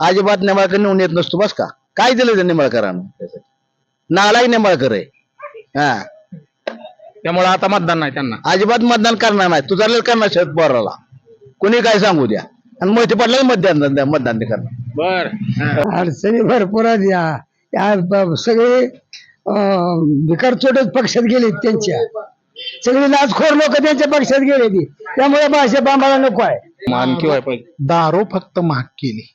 अजिबात निंबाळकर निवडून येत नसतो बस का? काय दिलं त्या निंबाळकरांना? नालाही निंबाळकर आहे. हा. त्यामुळे आता मतदान नाही त्यांना. अजिबात मतदान करणार नाही. तुझा करणार शरद पवाराला. कोणी काय सांगू द्या. आणि मोहिते पाटला मतदान मतदान ते करणार. बर. अडचणी भरपूर आहेत या. या ब- सगळे अं, भिकारचोटच पक्षात गेले त्यांच्या. सगळे लाचखोर लोक त्यांच्या पक्षात गेले ती त्यामुळे भाषा आम्हाला नको आहे. व्हायला पाहिजे. दारू फक्त महाग केली.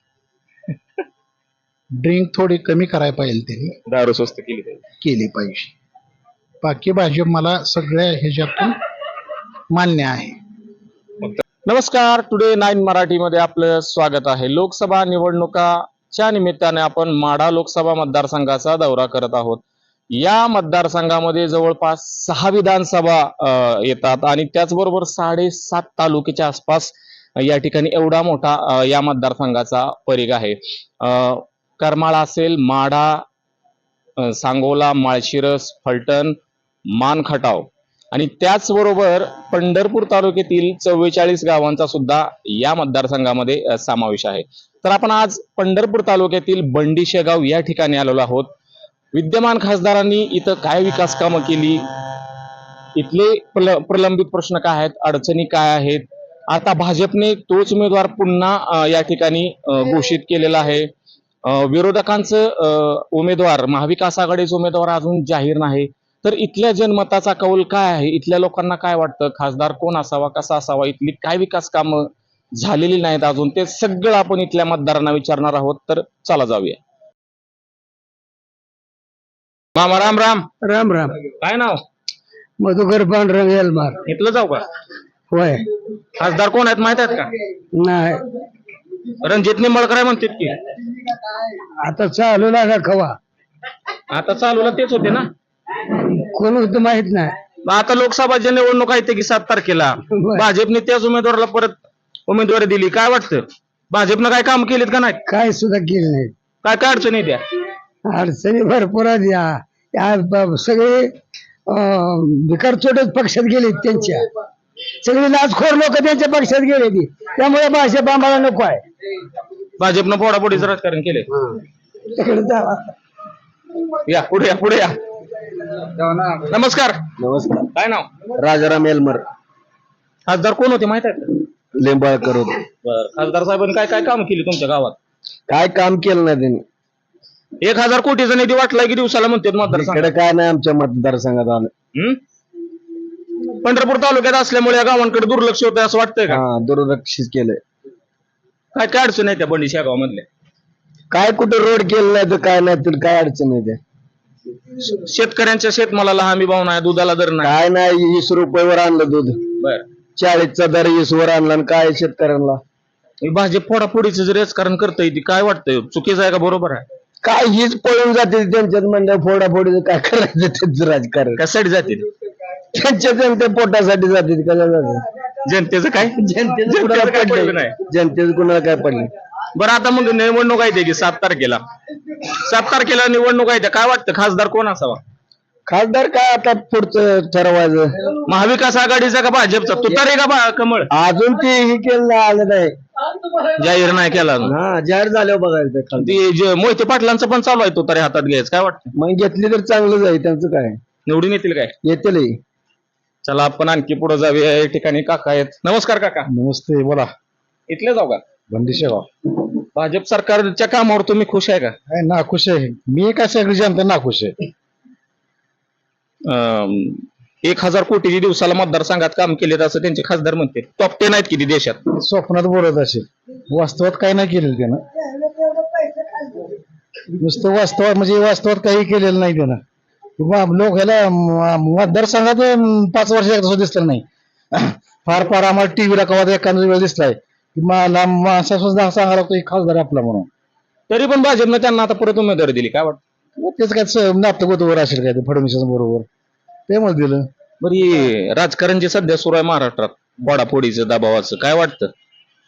ड्रिंक थोडी कमी करायला पाहिजे त्यांनी. दारू स्वस्त केली पाहिजे. केली पाहिजे. बाकी भाजप मला सगळ्या ह्याच्यातून मान्य आहे. नमस्कार टुडे नाईन मराठीमध्ये आपलं स्वागत आहे. लोकसभा निवडणुकाच्या निमित्ताने आपण माढा लोकसभा मतदारसंघाचा दौरा करत आहोत. या मतदारसंघामध्ये जवळपास सहा विधानसभा येतात आणि त्याचबरोबर साडेसात तालुक्याच्या आसपास या ठिकाणी एवढा मोठा या मतदारसंघाचा परिघ आहे. करमाळा असेल माढा सांगोला माळशिरस फलटण मानखटाव. आणि त्याचबरोबर पंढरपूर तालुक्यातील चव्वेचाळीस गावांचा सुद्धा या मतदारसंघामध्ये समावेश आहे. तर आपण आज पंढरपूर तालुक्यातील बंडी शेगाव या ठिकाणी आलेलो आहोत. विद्यमान खासदारांनी इथं काय विकास कामं केली? इथले प्रल- प्रलंबित प्रश्न काय आहेत? अडचणी काय आहेत? आता भाजपने तोच उमेदवार पुन्हा या ठिकाणी घोषित केलेला आहे. विरोधकांचं उमेदवार महाविकास आघाडीचे उमेदवार अजून जाहीर नाही. तर इथल्या जनमताचा कौल काय आहे? इथल्या लोकांना काय वाटतं? खासदार कोण असावा? कसा असावा? इथली काय विकास कामं झालेली नाहीत अजून? ते सगळं आपण इथल्या मतदारांना विचारणार आहोत. तर चला जाऊया. मामा राम राम. राम राम. काय नाव? मधुकर पांडुरंग एलमार इथलं जाऊ का? होय. खासदार कोण आहेत? माहीत आहेत का? नाही. रणजित निंबाळकर आहे म्हणतात की. आता चालू लागा खवा आता चालूला तेच होते ना. कोण होतं माहीत नाही. मग आता लोकसभाच्या निवडणूक आहे ते की सात तारखेला. बरं. भाजपने त्याच उमेदवाराला परत उमेदवारी दिली. काय वाटतं? भाजपनं काय काम केलेत का नाही? काय सुद्धा केलं नाही. काय काय अडचणी द्या अडचणी भरपूर आहेत या. या ब- सगळे अं, भिकारचोटच पक्षात गेले त्यांच्या. सगळे लाचखोर लोक त्यांच्या पक्षात गेले ती त्यामुळे भाषा आम्हाला नको आहे. भाजपनं फोडाफोडीचं राजकारण केले तिकडे जावा. या पुढे या पुढे या. नमस्कार. नमस्कार. काय नाव? राजाराम एलमर. खासदार कोण होते माहीत आहे का? लिंबाळकर होते. बरं खासदार साहेबांनी काय काय काम केली तुमच्या गावात? काय काम केलं नाही त्यांनी. एक हजार कोटीचा निधी वाटलाय की दिवसाला म्हणतात मतदारसंघ इकडे काय नाही आमच्या मतदारसंघात आलं. हम्म? पंढरपूर तालुक्यात असल्यामुळे या गावांकडे दुर्लक्ष होतं असं वाटतंय का? हा दुर्लक्षित केलंय. काय काय अडचण आहे त्या बंडी शेगाव मधल्या काय कुठं रोड केलं नाही तर काय नाही तर काय अडचण आहे त्या? शेतकऱ्यांच्या शेतमालाला हमी भाव नाही दुधाला दर नाही. काय नाही वीस रुपयावर आणलं दूध. बर. चाळीसचा दर वीस वर आणला आणि काय शेतकऱ्यांना? भाजप फोडाफोडीचं जे राजकारण करतंय ती काय वाटतंय? चुकीचं आहे का बरोबर आहे? काय हीच पळून जाते त्यांच्यात म्हणलं फोडाफोडीचं काय करायचं त्यांचं राजकारण. कशासाठी जाते? त्यांच्या त्यांच्या पोटासाठी जाते कशा जाते जनतेचं काय? जनतेचं कुणाला काय पडलं पडलं? नाही. जनतेचं कुणाला काय पडलं? बरं आता मग निवडणूक आहे त्याची सात तारखेला. सात तारखेला निवडणूक आहे त्या काय वाटतं? खासदार कोण असावा? खासदार काय आता पुढचं ठरवायचं? महाविकास आघाडीचा का भाजपचा? तुतारे का बा- कमळ? अजून ते हे केलं नाही, आलं नाही. जाहीर नाही केला अजून. हा जाहीर झाल्यावर बघायचं. ती जे मोहिते पाटलांचं पण चालू आहे तुतारे हातात घ्यायचं. काय वाटतं? मग घेतली तर चांगलंच आहे त्यांचं काय? निवडून येतील काय? येतील चला आपण आणखी पुढे जाऊया. या ठिकाणी काका आहेत. नमस्कार काका. नमस्ते बोला. इथले जाऊ का? बंदिशेगाव भाजप सरकारच्या कामावर तुम्ही खुश आहे का? काय नाखुश आहे. मी काय सगळी जनता नाखुश आहे. अं, एक हजार कोटीची दिवसाला मतदारसंघात काम केले असं त्यांचे खासदार म्हणते. टॉप टेन आहेत किती देशात? स्वप्नात बोलत असेल. वास्तवात काय नाही केलेलं त्यानं. नुसतं वास्तवात म्हणजे वास्तवात काही केलेलं नाही त्यानं. किंवा लोक ह्याला मतदारसंघात पाच वर्ष सुद्धा दिसलं नाही. फार फार आम्हाला टीव्हीला कवा एखादा वेळ दिसलाय. की मला माणसा सुद्धा सांगायला लागतो एक खासदार आपला म्हणून. तरी पण भाजपनं त्यांना आता परत उमेदवारी दिली काय वाटतं? मग तेच काय नाटक होतं असेल काय ते फडणवीस बरोबर. त्यामुळे दिलं. बरी राजकारण जे सध्या सुरू आहे महाराष्ट्रात फोडाफोडीचं दबावाचं काय वाटतं?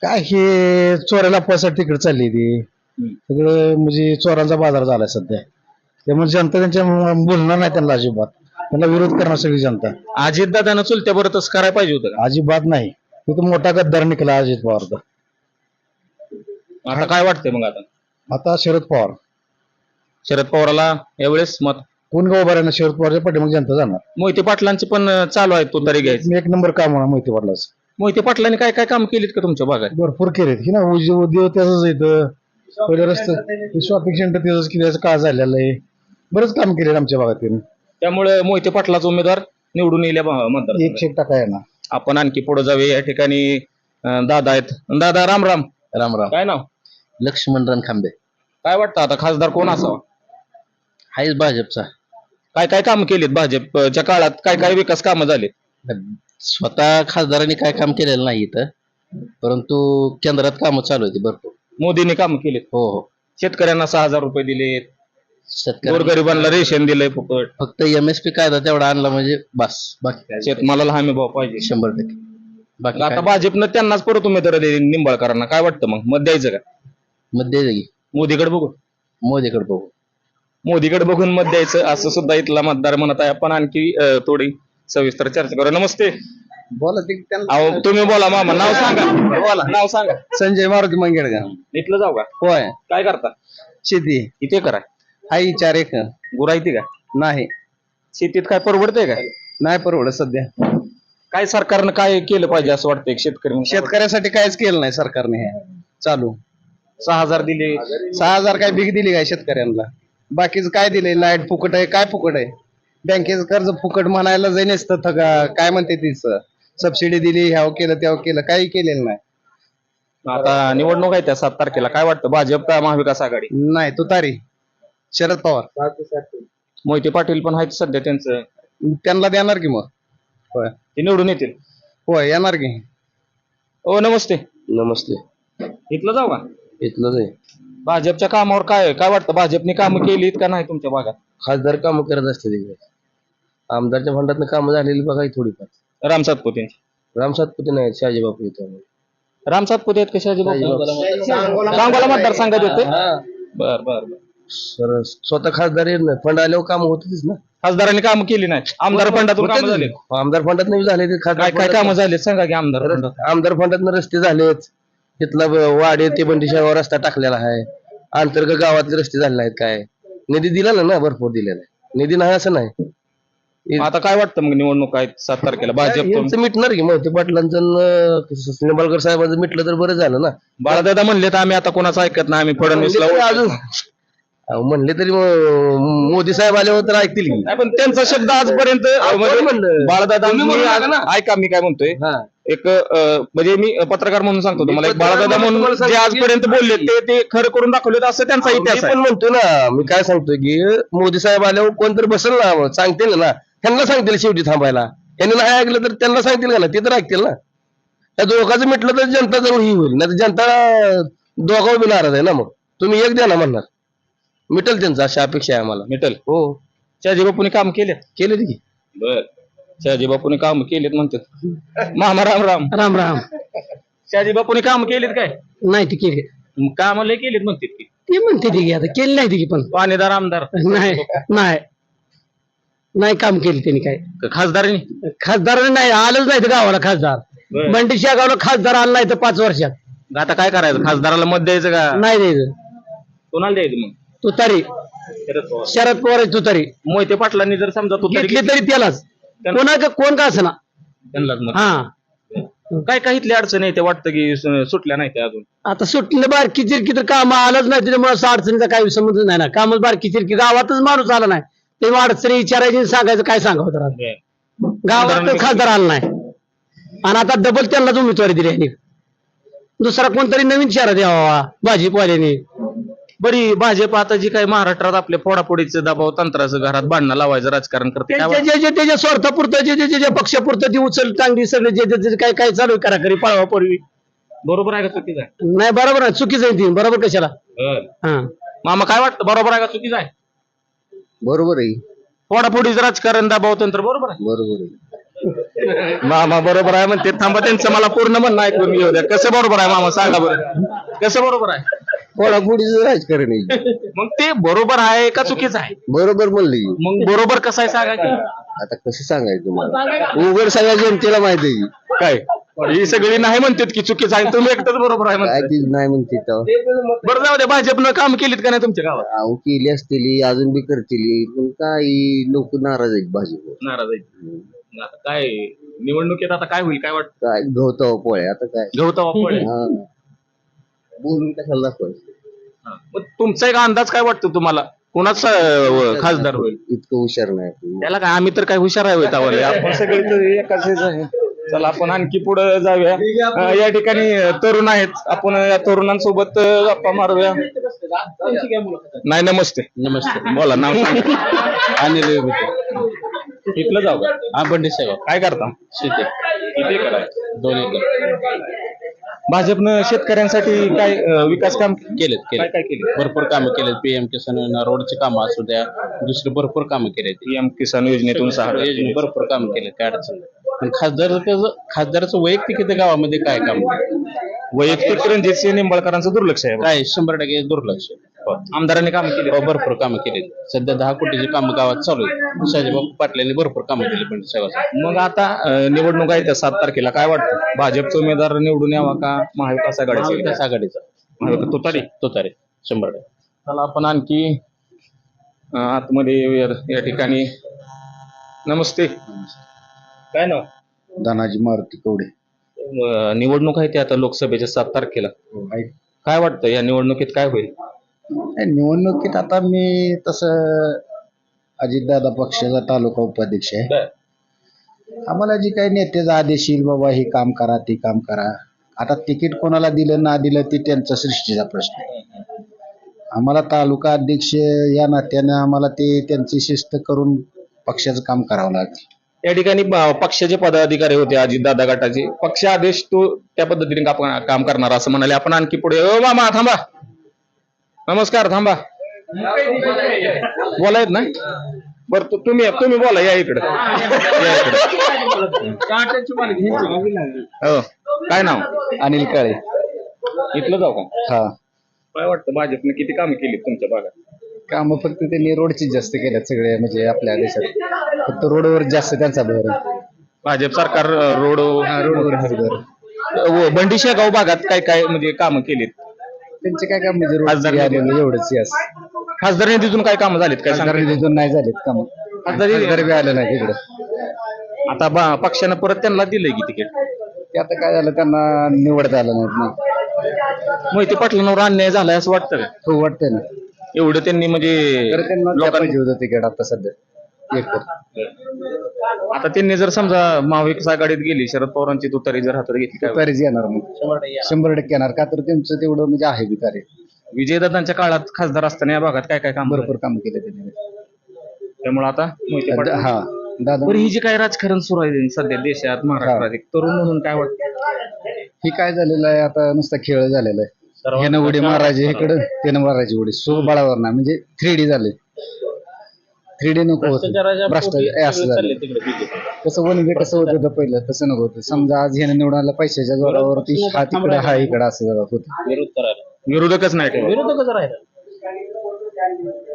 काय हे चोराला पैसा तिकडे चालली ती. सगळं म्हणजे चोरांचा बाजार झालाय सध्या. त्यामुळे जनता त्यांच्या बोलणार नाही त्यांना अजिबात. त्यांना विरोध करणार सगळी जनता. अजितदादानं चुलत्या बरं तसं करायला पाहिजे होतं का? अजिबात नाही. तो तर मोठा गद्दार निघाला अजित पवार तर आता काय वाटतंय मग आता? आता शरद पवार. शरद पवाराला यावेळेस मत? कोण गाव उभा शरद पवारच्या पाठीमागे जनता जाणार. मोहिते पाटलांचे पण अं, चालू आहे तो तरी घ्यायचं. मी एक नंबर काम होणार माहिती पडलाच मोहिते पाटलांनी काय काय काम केलीत का तुमच्या भागात? भरपूर केलेत. की ना उज- उद्योग त्याच येतं पहिले रस्ते शॉपिंग सेंटर त्याच की त्याचं काळ झालेलं आहे. बरंच काम केले आमच्या भागातील. त्यामुळे मोहिते पाटलाचा उमेदवार निवडून येईल या भा- मतदार एकशे एक टक्का आहे ना आपण आणखी पुढे जाऊया. या ठिकाणी अं, दादा आहेत. दादा राम राम. राम राम. काय नाव? लक्ष्मण रणखांबे काय वाटतं आता? खासदार कोण असावा? हाच भाजपचा. काय काय काम केलीत भाजपच्या काळात? काय काय विकास कामं झाले स्वतः खासदारांनी काय काम केलेलं नाही इथं. परंतु केंद्रात कामं चालू होती भरपूर. मोदींनी काम केलीत. हो हो. शेतकऱ्यांना सहा हजार रुपये दिले शेतकरी गोरगरिबांना रेशन दिलंय फुकट. फक्त एमएसपी कायदा तेवढा आणला म्हणजे बस बाकी काय शेतमालाला हमी भाव पाहिजे. शंभर टक्के. बाकी आता काय? भाजपनं त्यांनाच परत उमेदवार दिले निंबाळकरांना. काय वाटतं मग? मत द्यायचं का? मध्ये जागी मोदीकडे बघू. मोदीकडे बघू. मोदीकडे बघून मत द्यायचं असं सुद्धा इथला मतदार म्हणत आहे. आपण आणखी अं, थोडी सविस्तर चर्चा करू. नमस्ते. बोला ते अहो तुम्ही बोला मामा. नाव सांगा. बोला. नाव सांगा. संजय मारुती मंगेडकर. इथलं जाऊ का? होय. काय करता? शेती. इथे करा. हाई चार एकर गुरायती का? नाही. शेतीत काय परवडतंय का नाही परवडत सध्या. काय सरकारनं काय केलं पाहिजे असं वाटतं एक शेतकरी? शेतकऱ्यासाठी काहीच केलं नाही सरकारने हे. चालू. सहा हजार दिले. सहा हजार काय भीक दिली काय शेतकऱ्यांना? बाकीचं काय दिलंय? लाइट फुकट आहे काय फुकट आहे? बँकेचं कर्ज फुकट म्हणायला जाई नसतं थका. काय म्हणते तीच सबसिडी दिली ह्याव केलं त्याव केलं काही केलेलं नाही. आता निवडणूक आहे त्या सात तारखेला. काय वाटतं? भाजप का महाविकास आघाडी? नाही तुतारी. शरद पवार. मोहिते पाटील पण आहेत सध्या त्यांचं. त्यांना देणार की मग? होय. ते निवडून येतील. होय येणार की. ओ नमस्ते. नमस्ते. इथलं जाऊ का? इथलं आहे भाजपच्या कामावर काय काय वाटतं? भाजपने कामं केलीत का नाही तुमच्या भागात? खासदार कामं करत असते तिकडे आमदारच्या फंडातनं कामं झालेली बघा ही थोडीफार. राम सातपुते. राम सातपुते नाही शहाजी बापू इथं. राम सातपुते आहेत कशाचे सांगोला मतदारसंघात येते बर बर बर. सर स्वतः खासदार येत नाही. फंड आल्यावर काम होतीच ना. खासदारांनी कामं केली नाही. आमदार फंडातून कामं झाले आमदार फंडात नाही झाले ते काय कामं झाले सांगा की आमदार फंडात. आमदार फंडात रस्ते झालेत. तिथला वाडे ते बंडीशावर रस्ता टाकलेला आहे. अंतर्गत गावातले रस्ते झाले नाहीत काय? निधी दिला ना भरपूर दिलेला आहे. निधी नाही असं नाही. आता काय वाटतं मग निवडणूक आहेत सात तारखेला? भाजप यांचं मिटणार की मोहिते पाटलांचं न- निंबाळकर साहेबांचं मिटलं तर बरं झालं ना. बाळादादा म्हणले तर आम्ही आता कोणाचं ऐकत नाही आम्ही फडणवीसला तरी अजून म्हणले तरी मग मोदी साहेब आल्यावर तर ऐकतील की. नाही पण त्यांचा शब्द आजपर्यंत म्हणजे म्हणलं. बाळादादा तुम्ही म्हणू नका ना. ऐका मी काय म्हणतोय. हा. एक अं, म्हणजे मी पत्रकार म्हणून सांगतो तुम्हाला एक पत्रकार बाळादादा म्हणून म्हणून तुम्हाला जे की- आजपर्यंत बोलले ते ते खरं करून दाखवले असं त्यांचा मी इतिहास पण म्हणतो ना मी काय सांगतोय की मोदी साहेब आल्यावर कोणतरी बसेल ना सांगतील ना. त्यांना सांगतील शेवटी थांबायला. त्यांनी नाही ऐकलं तर त्यांना सांगतील का ना ते तर ऐकतील ना. त्या दोघांचं मिटलं तर जनता जवळ ही होईल. नाही जनता दोघांवर बी नाराज आहे ना मग. तुम्ही एक द्या ना म्हणणार. मिटल त्यांचं अशी अपेक्षा आहे आम्हाला. मिटल? हो. शहाजी बापूने काम केले. केले की. बर. शहाजी बापूने काम केलेत म्हणतात. मामा राम राम. राम राम. शहाजी बापूने काम केलेत काय? नाही ती केली. काम लय केलेत म्हणतात की. ती म्हणते ती की आता केली नाही ती की पण. पाणीदार आमदार. नाही नाही. नाही काम केली त्यांनी काय. खासदारांनी? खासदार नाही आलंच नाही तर गावाला खासदार. बंडीच्या गावाला खासदार आला नाही तर पाच वर्षात. आता काय करायचं? खासदाराला मत द्यायचं का? नाही द्यायचं. कोणाला द्यायचं मग? तुतारी. शरद पवार. शरद पवार आहे तुतारी. मोहिते पाटलांनी जर समजा तू घेतली तरी त्यालाच. कोणा का कोण का असना? त्यांनाच हा. काय काय इथली अडचण आहे ते वाटतं की सु- सुटल्या नाही त्या अजून. आता सुटलं बारकी चिरकी तर काम आलंच नाही त्याच्यामुळे असं अडचणीचा काही संबंध नाही ना. कामच बारकी चिरकी गावातच माणूस आला नाही. तेव्हा अडचणी विचारायची आणि सांगायचं काय सांगावं तर गावात तर खासदार आला नाही. आणि आता डबल त्यांनाच उमेदवारी दिली यांनी. दुसरा कोणतरी नवीन चेहरा द्यावा भाजीपाल्याने बरी भाजप आता जी काही महाराष्ट्रात आपल्या फोडाफोडीचं दबाव तंत्राचं घरात भांडणं लावायचं राजकारण करते त्यांच्या जे जे त्याच्या स्वार्थापुरतं जे जे जे जे पक्षापुरतं ती उचल चांगली सगळे जे जे- जे काय काय चालू आहे करा करी पळवा पूर्वी. वाटतं? बरोबर आहे का चुकीचं आहे? नाही बरोबर आहे. चुकीचं आहे ती. बरोबर कशाला. हा. मामा काय वाटतं? बरोबर आहे का चुकीचं आहे? बरोबर आहे. फोडाफोडीचं राजकारण दबाव तंत्र बरोबर आहे? बरोबर आहे. मामा बरोबर आहे म्हणते. थांबा त्यांचं मला पूर्ण म्हणणं ऐकून घेऊ द्या. कसं बरोबर आहे मामा? सांगा बरं. कसं बरोबर आहे? कोणापुढीच राजकारण आहे. मग ते बरोबर आहे का चुकीचं आहे? बरोबर म्हणली मग बरोबर कसं आहे सांगा की? आता कसं सांगायचं तुम्हाला? उघड सगळ्या जनतेला माहिती आहे. काय? ही सगळी नाही म्हणतात की चुकीचं आहे तुम्ही एकटंच बरोबर आहे म्हणताय. ती नाही म्हणते तेव्हा. बरं जाऊ द्या भाजपनं काम केलीत का नाही तुमच्या गावात? अहो केली असतील अजून बी करतील. पण काही लोक नाराज आहेत भाजपवर. नाराज आहे आता काय निवडणुकीत आता काय होईल काय वाटतं? काय गवताव पोळ्या आता काय? गौतम वापळे हा. बोलून कशाला दाखवायचं. मग तुमचा एक अंदाज काय वाटतो तुम्हाला? कोणाच खासदार होईल? इतकं हुशार नाही. आपण. त्याला काय आम्ही तर काय हुशार आहे होय त्यावर. आपण सगळे तर आहे. चला आपण आणखी पुढे जाऊया. अं, या ठिकाणी अं, तरुण आहेत. आपण या तरुणांसोबत अं, गप्पा मारूया. नाही नमस्ते. नमस्ते. बोला नाव सांगा. अनिल इथलं जाऊ साहेब काय करता? शेती. किती आहे दोन एकर भाजपनं शेतकऱ्यांसाठी काय अं, विकास काम केलेत काय केले काय केले भरपूर कामं केलेत. पीएम किसान योजना रोडची कामं असू द्या दुसरी भरपूर कामं केलेत. पीएम किसान योजनेतून सहा योजने भरपूर कामं केलेत. काय अडचण नाही. पण खासदार खासदाराचं वैयक्तिक इथं गावामध्ये काय काम? वैयक्तिक रणजित सिंह निंबाळकरांचं दुर्लक्ष आहे काय शंभर टक्के दुर्लक्ष आहे. आमदारांनी काम केले. हो, भरपूर कामं केलेत सध्या दहा कोटीची कामं गावात चालू आहे शाजीबाबू पाटलांनी भरपूर कामं केली पण मग आता अं, निवडणूक आहे त्या सात तारखेला. काय वाटतं? भाजपचा उमेदवार निवडून यावा का? महाविकास आघाडीचा महाविकास आघाडीचा. महाविकास तुतारी? तुतारे. शंभर टक्के. चला आपण आणखी अं, आतमध्ये येऊया या ठिकाणी. नमस्ते. काय नाव? दानाजी मारुती कवडे. निवडणूक आहे ती आता लोकसभेच्या सात तारखेला. काय वाटतं? या निवडणुकीत काय होईल? निवडणुकीत आता मी तसं अजितदादा पक्षाचा तालुका उपाध्यक्ष आहे. आम्हाला जी काही नेत्याचा आदेश येईल बाबा हे काम करा ते काम करा. आता तिकीट कोणाला दिलं ना दिलं ते त्यांचा सृष्टीचा प्रश्न आहे. आम्हाला तालुका अध्यक्ष या नात्यानं आम्हाला ते त्यांची शिस्त करून पक्षाचं काम करावं लागेल. या ठिकाणी पक्षाचे पदाधिकारी होते अजितदादा गटाचे. पक्ष आदेश तो त्या पद्धतीने काम काम करणार असं म्हणाले. आपण आणखी पुढे ओ मामा थांबा. नमस्कार थांबा. बोलायत ना? बर तुम्ही तुम्ही बोला या इकडे. हो. काय नाव? अनिल काळे. इथलं जाऊ का? हा. काय वाटतं भाजपने किती कामे केली तुमच्या भागात? कामं फक्त त्यांनी रोडची जास्त केल्यात सगळे म्हणजे आपल्या देशात. फक्त रोडवर जास्त त्यांचा भर. आहे. भाजप सरकार अं, रोड रोडवर हरभर व बंडी शेगाव भागात काय काय म्हणजे कामं केलीत? त्यांचे काय काम म्हणजे खासदार रोड निधी. एवढंच यस खासदार निधीतून काय कामं झालीत? काय खासदार? निधीतून नाही झालेत काम. खासदार निधी- खासदार बी आलं नाही तिकडे आता बा- पक्षानं परत त्यांना दिलंय की तिकीट? ते आता काय झालं त्यांना निवडता आलं नाही ना. मोहिते पाटलांवर अन्याय झालाय असं वाटतं का? हो वाटतंय ना. एवढं त्यांनी म्हणजे तर त्यांना त्या लोकांनी पाहिजे होतं तिकीट आता सध्या. एक आता त्यांनी जर समजा महाविकास आघाडीत गेली शरद पवारांची तुतारी जर हातात घेतली काय तुतारीच येणार मग. शंभर टक्के येणार. का तर त्यांचं तेवढं म्हणजे आहे बिकारी विजयदादांच्या काळात खासदार असताना या भागात काय काय काम भरपूर काम केले त्यांनी. त्यामुळे आता मोहिते पाटील. हा दादा. बरं ही जी काही राजकारण सुरू आहे सध्या देशात महाराष्ट्रात एक तरुण म्हणून काय वाटतं? हे काय झालेलं आहे? आता नुसता खेळ झालेला आहे. ह्यानं उडी मारायची इकडं त्यानं मारायची उडी सो बळावर ना म्हणजे थ्री डी झाले. थ्री डी नको होतं. भ्रष्टाचार असं झालं. कसं वन वे कसं होत होतं पहिलं तसं नको होतं. समजा आज ह्यानं निवडून आलं पैशाच्या जोरावरती हा तिकडं हा इकडं असं जरा होतं. विरोध करायला. विरोधकच नाही. विरोधकच राहिला.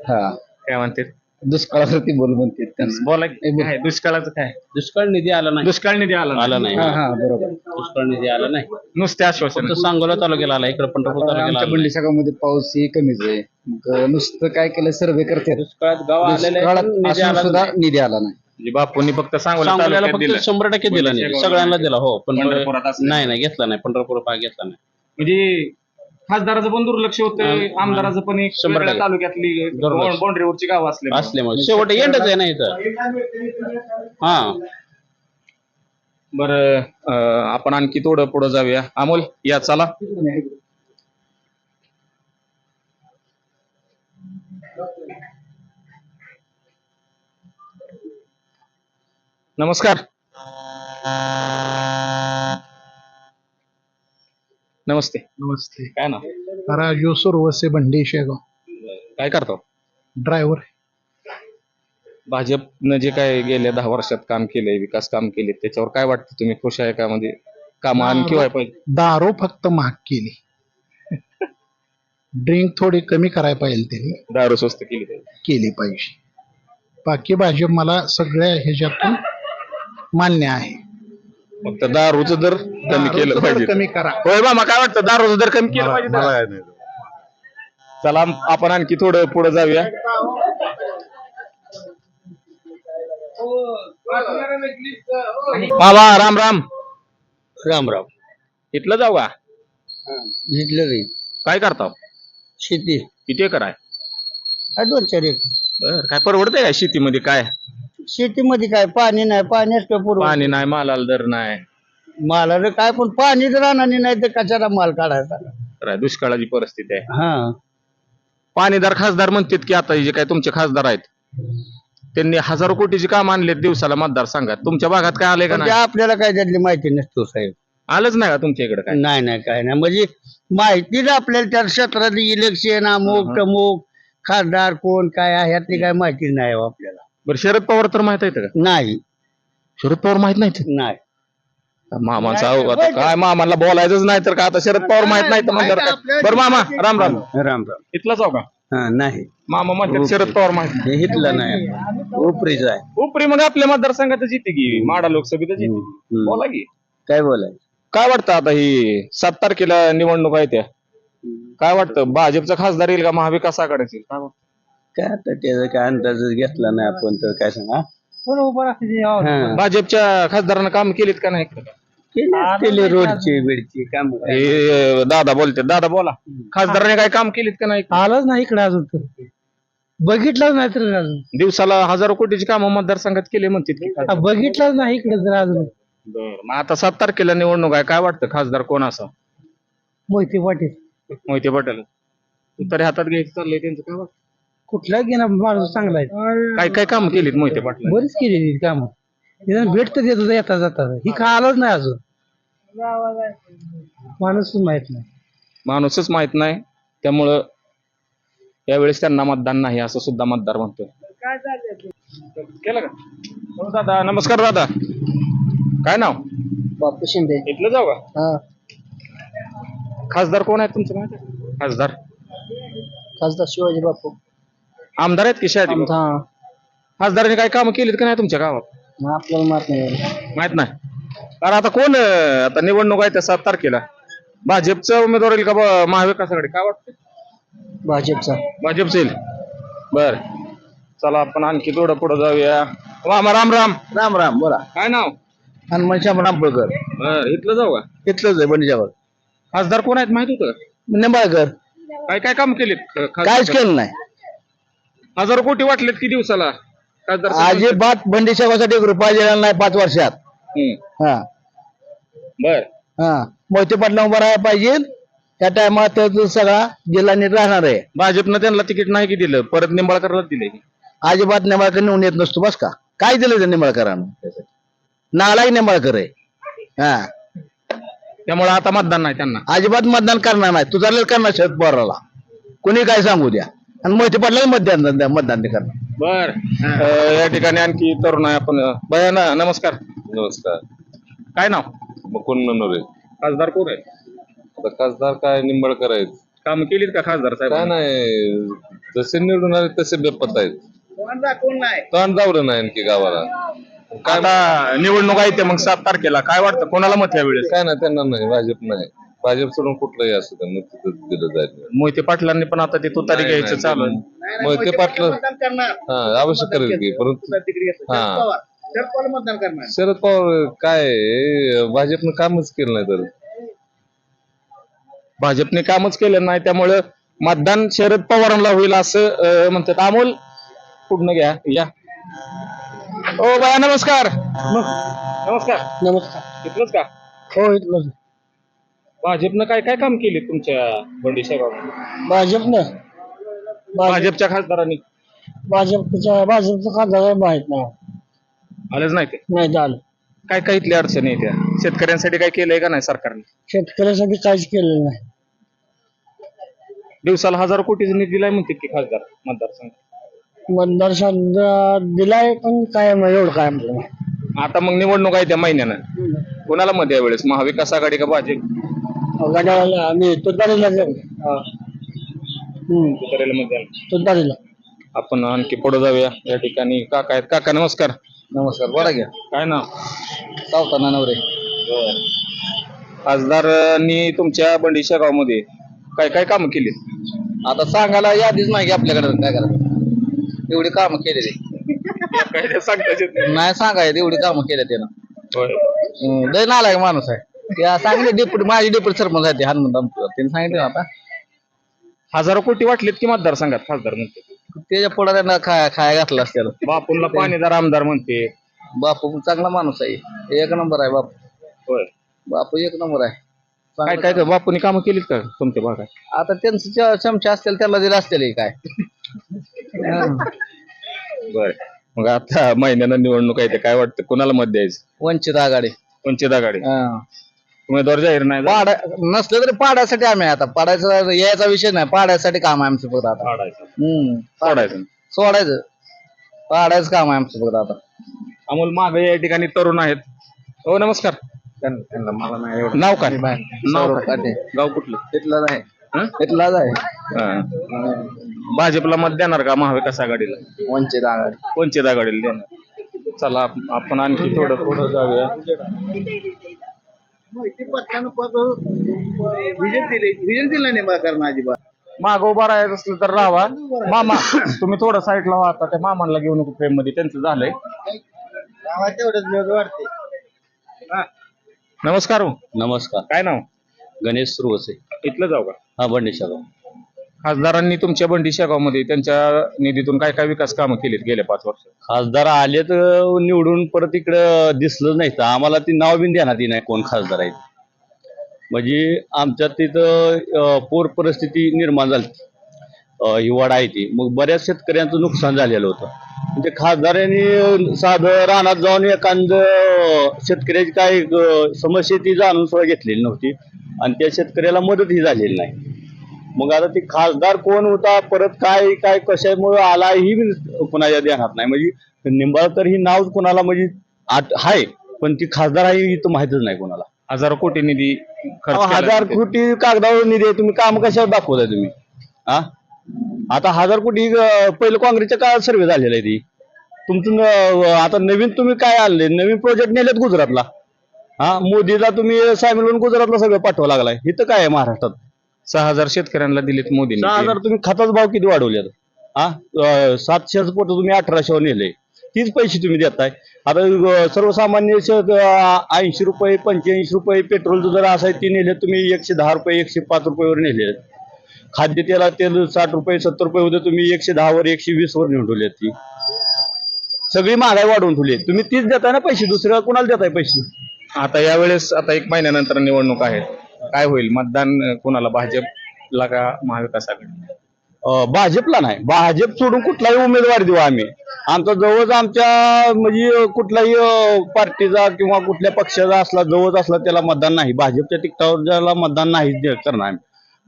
हा. काय म्हणते दुष्काळावरती बोल म्हणते त्यांना. बोला की. काय दुष्काळाचं काय? दुष्काळ निधी आला नाही. दुष्काळ निधी आला आला नाही. नाही हा हा बरोबर. दुष्काळ निधी आला नाही. नुसते आश्वासन. फक्त सांगोला तालुक्याला आला इकडे पंढरपूर तालुक्याला आमच्या आला बंडी शाखामध्ये पाऊस ही कमीच आहे. मग नुसतं काय केलं सर्वे करते दुष्काळात गाव आलेले आहे, दुष्काळात पण निधी आला सुद्धा नाही. निधी आला नाही. म्हणजे बापूंनी फक्त सांगोला सांगोल्याला तालुक्यात फक्त दिलं. शंभर टक्के दिला नाही. सगळ्यांना दिला हो पण पंढरपुरात असं नाही नाही घेतला नाही. पंढरपूर भाग घेतला नाही. म्हणजे खासदाराचं पण दुर्लक्ष होतं आमदाराचं पण एक शंभर वेगळ्या टक्के. तालुक्यातली दुर्लक्ष. बाउंड्रीवरची गाव असले असल्यामुळे शेवट एंडच आहे ना इथं? हा. बर आपण आणखी थोडं पुढे जाऊया. अमोल या चला. नमस्कार. नमस्ते. नमस्ते. काय ना राजू सुरवसे भंडी शेगाव. काय करतो ड्रायव्हर भाजपनं जे काय गेल्या दहा वर्षात काम केलंय विकास काम केले त्याच्यावर काय वाटतं तुम्ही? खुश आहे का? म्हणजे काम आणखी व्हायला पाहिजे. दारू फक्त महाग केली. ड्रिंक थोडी कमी करायला पाहिजे त्यांनी. दारू स्वस्त केली पाहिजे. केली पाहिजे. बाकी भाजप मला सगळ्या ह्याच्यातून मान्य आहे. फक्त दारूचं दर कमी केलं पाहिजे. कमी करा. होय मामा काय वाटतं? दारूचं दर कमी केलं पाहिजे का? चला आपण आणखी थोडं पुढे जाऊया. बाबा राम राम. राम राम. इथलं जाऊ का? घेतलं रे काय करता शेती. किती एकर आहे? काय दोन चार एक बर काय परवडतंय काय शेतीमध्ये? काय? शेतीमध्ये काय? पाणी नाही पाणी असतं पूर्व पाणी नाही मालाला दर नाही. मालाला काय? पण पाणी जर राहणार नाही तर कशाला माल काढायचा? तर आहे, दुष्काळाची परिस्थिती आहे. हा. पाणीदार खासदार म्हणतात की आता हे जे काय तुमचे खासदार आहेत त्यांनी हजारो कोटीची काम आणलेत दिवसाला मतदारसंघात तुमच्या भागात काय आलंय का म्हणजे नाही? आपल्याला काय त्यातली माहिती नसतो साहेब. आलंच नाही का तुमच्या इकडे काय? नाही नाही काय नाही. म्हणजे माहितीच आपल्याला त्या क्षेत्रात इलेक्शन अमुक तमुक खासदार कोण काय आहे ह्यातली काय माहिती नाही हो आपल्याला. बरं शरद पवार तर माहीत आहे का? नाही. शरद पवार माहीत नाही. नाही मामाचा अहो, आता काय मामाला बोलायचंच नाही तर का आता शरद पवार माहीत नाही तर म्हणल्यावर काय? बरं मामा राम राम. राम राम. इथला जाऊ का हा नाही. मामा म्हणतात शरद पवार माहीत नाही. हे हितलं नाही. उपरीच आहे उपरी मग आपल्या मतदारसंघातच येते की माडा लोकसभेतच येते. हम्म. बोला की. काय बोलाय काय वाटतं आता ही सात तारखेला निवडणूक आहे त्या? काय वाटतं? भाजपचा खासदार येईल का महाविकास आघाडीचा? काय वाटतं? काय आता त्याचा काय अंदाजच घेतला नाही आपण तर काय सांगा? हा. भाजपच्या खासदारानं काम केलीत का नाही केले- केले रोडची बिडची काम हे दादा बोलते दादा बोला. खासदाराने काय काम केलीत का नाही? आलाच नाही इकडे अजून तर. बघितलंच नाही तर अजून. दिवसाला हजारो कोटीची कामं मतदारसंघात केले म्हणतात की हा, बघितलंच नाही इकडे तर अजून. बरं मग आता सात तारखेला निवडणूक आहे. काय वाटतं? खासदार कोण असं मोहिते पाटील. मोहिते पटेल. तरी हातात घ्यायचं चाललंय त्यांचं काय वाटतं? कुठला घेणार माणूस चांगला आहे. काय काय काम केलीत मोहिते पाटील बरीच केलेली काम. भेट तर देत होता येता जाता. ही का आलाच नाही अजून? माणूस माहीत नाही. माणूसच माहीत नाही. त्यामुळं यावेळेस त्यांना मतदान नाही असं सुद्धा मतदार म्हणतोय. केलं का? हो दादा. नमस्कार दादा. काय नाव? बापू शिंदे. इथलं जाऊ का? हा. खासदार कोण आहेत तुमचं माहिती आहे? खासदार. खासदार शिवाजी बापू आमदार आहेत की हा खासदारांनी काय कामं केलीत का नाही तुमच्या गावात? आपल्याला माहीत नाही माहीत नाही. कारण आता कोण अं, आता निवडणूक आहे त्या सात तारखेला? भाजपचा उमेदवार येईल का ब- महाविकास आघाडी? काय वाटतं? भाजपचा. भाजपचं येईल. बर. चला आपण आणखी थोडं पुढे जाऊया. मामा राम राम. राम राम बोला. काय नाव? हनुमान रामपूरकर बर इथलं जाऊ का? इथलंच आहे बंडीजावर खासदार कोण आहेत माहीत होतं? निंबाळकर. काय काय काम खासदार? काहीच केलं नाही. हजारो कोटी वाटलेत की दिवसाला? खासदार अजिबात बंडीशावासाठी एक रुपया दिला नाही पाच वर्षात. हम्म. हा. बर. हा. मोहिते पाटला उभा राहायला पाहिजे. त्या टायमात सगळा जिल्हा नीट राहणार आहे. भाजपनं त्यांना तिकीट नाही की दिलं परत निंबाळकरला दिले अजिबात निंबाळकर निवडून येत नसतो बस का? काय दिलं त्या निंबाळकरांना? नालाही निंबाळकर आहे. हा. त्यामुळे आता मतदान नाही त्यांना. अजिबात मतदान करणार नाही. तुझा करणार शरद पवाराला. कोणी काय सांगू द्या? आणि मोहिते पाटला मतदान मतदान नाही करणार बर. या ठिकाणी आणखी तरुण आहे आपण. भया ना नमस्कार. नमस्कार. काय नाव? मुकुंद ननोरे खासदार कोण आहे? आता खासदार काय निंबाळकर आहेत. काम केलीत का खासदार काय साहेब नाही जसे निवडून आले तसे बेपत आहेत. तोंड दावलं नाही आणखी गावाला. काय आता निवडणूक आहे ते मग सात तारखेला. काय वाटतं? कोणाला मत यावेळेस? काय नाही त्यांना नाही भाजप नाही. भाजप सोडून कुठलंही असू त्यांना तिथं दिलं जाईल. मोहिते पाटलांनी पण आता ते तुतारी घ्यायचं चालू आहे. मग ते पाटलं हा आवश्यक करेल की परंतु हा. शरद पवार. काय आहे, भाजपनं कामच केलं नाही तर. भाजपने कामच केलं नाही त्यामुळं मतदान शरद पवारांना होईल असं अं, म्हणतात. अमोल पुढनं घ्या या. ओ बाया नमस्कार. नमस्कार. नमस्कार. इथलंच का? हो इथलं भाजपनं काय काय काम केले तुमच्या बंडी साहेबांनी? भाजपनं? भाजपच्या खासदारांनी. भाजपच्या भाजपचं खासदार माहीत नाही आलंच नाही ते नाही झालं काय काय इथल्या अडचणी आहे त्या शेतकऱ्यांसाठी काय केलंय का नाही सरकारने? शेतकऱ्यासाठी काहीच केलेलं नाही. दिवसाला हजारो कोटीचा निधी दिलाय म्हणते की खासदार मतदारसंघ. मतदारसंघ दिलाय पण काय मग एवढं काय म्हणलं. आता मग निवडणूक आहे त्या महिन्यानं. कोणाला मध्ये यावेळेस? महाविकास आघाडी का भाजप? आम्ही तुतारीला जाऊ. हा. हम्म, तुतारीला आपण आणखी पुढे जाऊया. या ठिकाणी काका आहेत. काका नमस्कार. नमस्कार. बोला घ्या काय नाव? सावताना नवरे खासदारांनी तुमच्या बंडी शेगावमध्ये काय काय कामं केली आता सांगायला यादीच नाही की आपल्याकडे काय करायचं. एवढी कामं केलेली. काय सांगता येत नाही. नाही सांगायचं. एवढी कामं केले त्यानं. होय. लय नालायक माणूस आहे. त्या सांगितले डेप्युटी माझी डेप्युटी सरपंच आहे ते हनुमंत आमचं. त्यांनी सांगितलं ना आता. हजारो कोटी वाटलेत की मतदारसंघात खासदार म्हणते. त्याच्या पुढे त्यांना खाया खाया घातला असत्याला. बापूंना पाणीदार आमदार म्हणते. बापू चांगला माणूस आहे. एक नंबर आहे बापू. होय. बापू एक नंबर आहे. काय काय काय बापूंनी कामं केलीत का तुमच्या भागात? आता त्यांचं च- चमचे असतील त्याला दिले असतील हे काय. बर. मग आता महिन्यानं निवडणूक आहे ते काय वाटतं? कुणाला मत द्यायचं? वंचित आघाडी. वंचित आघाडी. हा. उमेदवार जाहीर नाही झाला. पाडा नसलं तरी पाड्यासाठी आम्ही आता. पाडायचा यायचा विषय नाही. पाड्यासाठी काम आहे आमचं फक्त आता. पाडायचं. हम्म. पाडायचं. सोडायचं. पाडायचं काम आहे आमचं फक्त आता. अमोल मागे या ठिकाणी तरुण आहेत. हो नमस्कार. नाव काय? नाव काय? काटे. गाव कुठलं? तिथलाच आहे. हं? तिथलाच आहे. हा. भाजपला मत देणार का महाविकास आघाडीला? वंचित आघाडी. वंचित आघाडीला देणार. चला आप- आपण आणखी थोडं पुढं जाऊया. माग उभा राहायचं असलं तर राहा मामा तुम्ही थोडं साईडला व्हा आता त्या मामांना घेऊन नको फ्रेममध्ये त्यांचं झालंय. नमस्कार हो. नमस्कार. काय नाव? गणेश सुरवसे. इथलं जाऊ का? हा बंडेशागाव. खासदारांनी तुमच्या बंडी शेगावमध्ये त्यांच्या निधीतून काय काय विकास कामं केलीत गेल्या पाच वर्ष? खासदार आले तर निवडून परत इकडं दिसलं नाही. तर आम्हाला ती नाव बिन देणार ती नाही कोण खासदार आहे म्हणजे आमच्यात तिथं पूर परिस्थिती निर्माण झाली. हिवाळा आहे ती. मग बऱ्याच शेतकऱ्यांचं नुकसान झालेलं होतं. म्हणजे खासदारांनी साधं रानात जाऊन एखादं शेतकऱ्याची काय समस्या ती जाणून सुद्धा घेतलेली नव्हती. आणि त्या शेतकऱ्याला मदतही झालेली नाही. मग आता ती खासदार कोण होता परत काय काय कशामुळे आला ही कुणाच्या ध्यानात नाही. म्हणजे निंबाळकर ही नाव कुणाला म्हणजे आहे पण ती खासदार आहे ही तर माहितच नाही कोणाला. हजारो कोटी निधी हजार. कोटी कागदावर निधी आहे, तुम्ही काम कशावर दाखवताय तुम्ही? हा आता हजार कोटी पहिलं काँग्रेसच्या काळात सर्वे झालेला आहे ती. तुमचं आता नवीन तुम्ही काय आणले? नवीन प्रोजेक्ट नेलेत गुजरातला. हा मोदीला तुम्ही सामील गुजरातला सगळं पाठवा लागलाय. इथं काय आहे महाराष्ट्रात? सहा हजार शेतकऱ्यांना दिलेत मोदींनी सहा हजार तुम्ही खताचा भाव किती वाढवले हा अं, सातशेच पोट तुम्ही अठराशेवर नेले. तीच पैसे तुम्ही देताय. आता अं, सर्वसामान्य ऐंशी रुपये पंच्याऐंशी रुपये पेट्रोल जर असाय ते नेले तुम्ही एकशे दहा रुपये एकशे पाच रुपयेवर नेले. खाद्यतेला तेल साठ रुपये सत्तर रुपये होते तुम्ही एकशे दहावर एकशे वीस वर नेऊन ठेवले ती. सगळी महागाई वाढवून ठेवली तुम्ही तीच देताय ना पैसे दुसऱ्या कुणाला देताय पैसे? आता यावेळेस आता एक महिन्यानंतर निवडणूक आहेत काय होईल? मतदान कोणाला? भाजपला का महाविकास आघाडी भाजपला नाही. भाजप सोडून कुठलाही उमेदवार देऊ आम्ही. आमचा जवळच आमच्या म्हणजे कुठलाही पार्टीचा किंवा कुठल्या पक्षाचा असला जवळच असला त्याला मतदान नाही. भाजपच्या तिकटावर ज्याला मतदान नाही करणार आम्ही.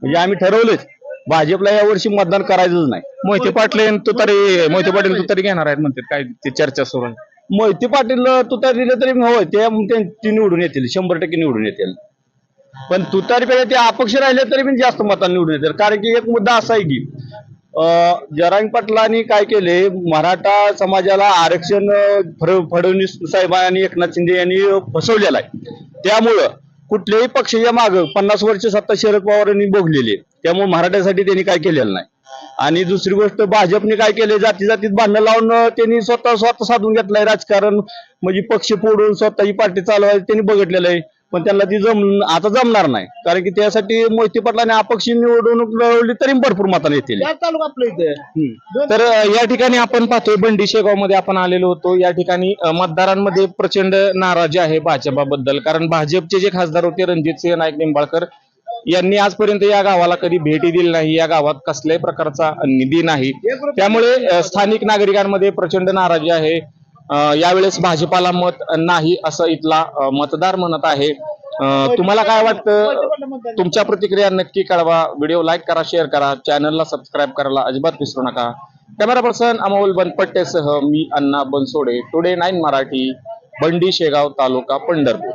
म्हणजे आम्ही ठरवलंच भाजपला यावर्षी मतदान करायचंच नाही. मोहिते पाटील तुतारी मोहिते पाटील तुतारी घेणार आहेत म्हणतात. काय ते चर्चा सुरू आहे? मोहिते पाटील तुतारी दिले तरी होय ते ते- ती निवडून येतील. शंभर टक्के निवडून येतील. पण तुतारीपेक्षा ते अपक्ष राहिले तरी पण जास्त मतांनी निवडून येतील कारण की एक मुद्दा असा आहे की जरांग पाटलांनी काय केले मराठा समाजाला आरक्षण फडणवीस साहेब आणि एकनाथ शिंदे यांनी फसवलेला आहे. त्यामुळं कुठल्याही पक्षाच्या माग पन्नास वर्ष सत्ता शरद पवारांनी भोगलेली त्यामुळे मराठ्यासाठी त्यांनी काय केलेलं नाही. आणि दुसरी गोष्ट भाजपने काय केले जाती जातीत भांडणं लावून त्यांनी स्वतः स्वतः साधून घेतलंय राजकारण. म्हणजे पक्ष फोडून स्वतःची पार्टी चालवायची त्यांनी बघितलेलं आहे. पण त्यांना ती जम आता जमणार नाही. कारण की त्यासाठी मोहिते पाटलाने अपक्ष निवडणूक लढवली तरी भरपूर मताने येतील. तर या ठिकाणी आपण पाहतोय बंडी शेगावमध्ये आपण आलेलो होतो. या ठिकाणी मतदारांमध्ये प्रचंड नाराजी आहे भाजपाबद्दल. कारण भाजपचे जे खासदार होते रणजितसिंह नाईक निंबाळकर यांनी आजपर्यंत या गावाला कधी भेटी दिली नाही. या गावात कसल्याही प्रकारचा निधी नाही. त्यामुळे स्थानिक नागरिकांमध्ये प्रचंड नाराजी आहे. यावेळेस भाजपाला मत नाही असं इथला मतदार म्हणत आहे. तुम्हाला काय वाटतं? तुमच्या प्रतिक्रिया नक्की कळवा. व्हिडिओ लाईक करा शेअर करा. चॅनलला सबस्क्राईब करायला अजिबात विसरू नका. कॅमेरा पर्सन अमोल बनपट्टेसह मी Anna Bansode. Today nine Marathi Bandi Shegaon taluka Pandharpur.